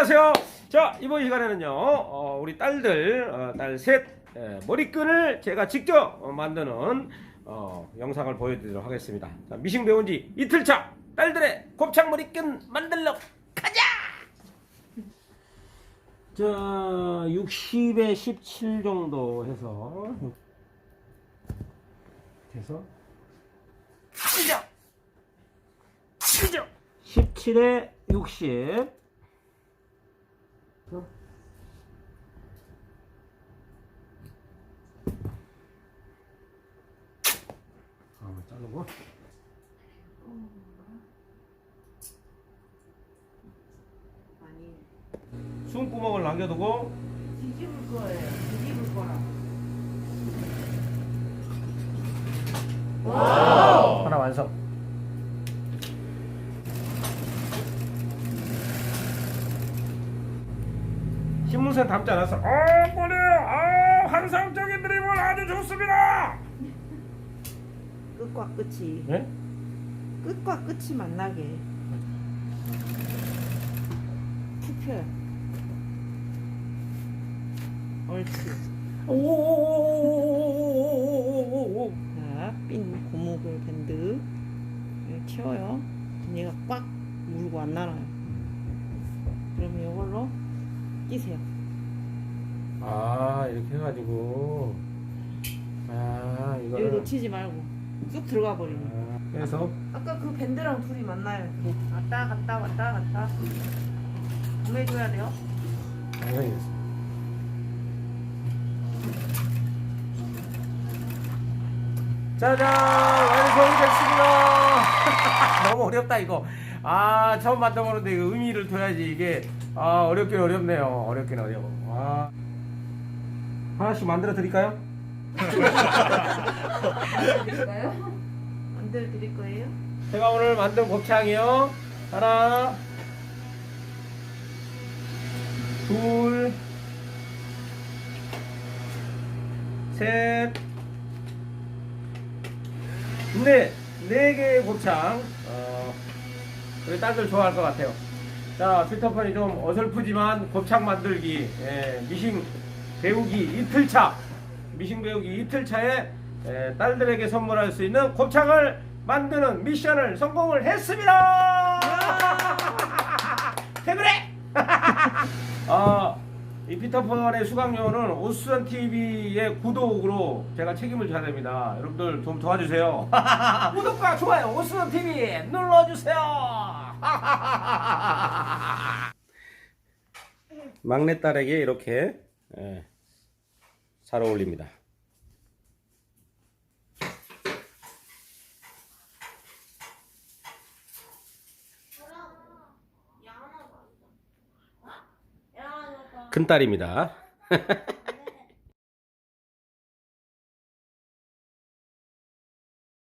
안녕하세요. 자, 이번 시간에는요, 어, 우리 딸들, 어, 딸 셋, 예, 머리끈을 제가 직접 어, 만드는 어, 영상을 보여드리도록 하겠습니다. 자, 미싱 배운 지 이틀차, 딸들의 곱창 머리끈 만들러 가자! 자, 60에 17 정도 해서, 해서, 17에 60. 어? 아, 뭐 자르고. 숨구멍을 남겨두고 뒤집을 거예요. 뒤집을 거라. 하나 완성. 신문사에 담지 않았어. 어, 볼이요. 어, 환상적인 드림을 아주 좋습니다. 끝과 끝이 네? 끝과 끝이 만나게. 투표. 옳지. 오오오오오오오오오오. 자, 핀 고목을 밴드 키워요. 얘가 꽉 물고 안 날아요. 그러면 이걸로 끼세요. 아 이렇게 해가지고 아 여기 이거를 놓치지 말고 쑥 들어가 버리네. 아, 그래서 아까 그 밴드랑 둘이 만나요. 이렇게. 왔다 갔다 왔다 갔다. 보내줘야 돼요. 알겠습니다. 짜잔 완성됐습니다. 너무 어렵다 이거. 아 처음 만들어보는데 이거 의미를 둬야지 이게 아 어렵긴 어렵네요. 어렵긴 어려워. 아. 하나씩 만들어 드릴까요? 드릴까요? 만들어 드릴 거예요? 제가 오늘 만든 곱창이요. 하나, 둘, 셋, 넷, 네 개의 곱창. 어, 우리 딸들 좋아할 것 같아요. 자, 필터폰이 좀 어설프지만 곱창 만들기, 예, 미싱 배우기 이틀차, 미싱 배우기 이틀차에 예, 딸들에게 선물할 수 있는 곱창을 만드는 미션을 성공을 했습니다. 퇴근해! 어, 이 피터펀의 수강료는 오수선 TV의 구독으로 제가 책임을 져야 됩니다. 여러분들 좀 도와주세요. 구독과 좋아요 오수선 TV 눌러주세요. 막내 딸에게 이렇게 예, 잘 어울립니다. 큰 딸입니다.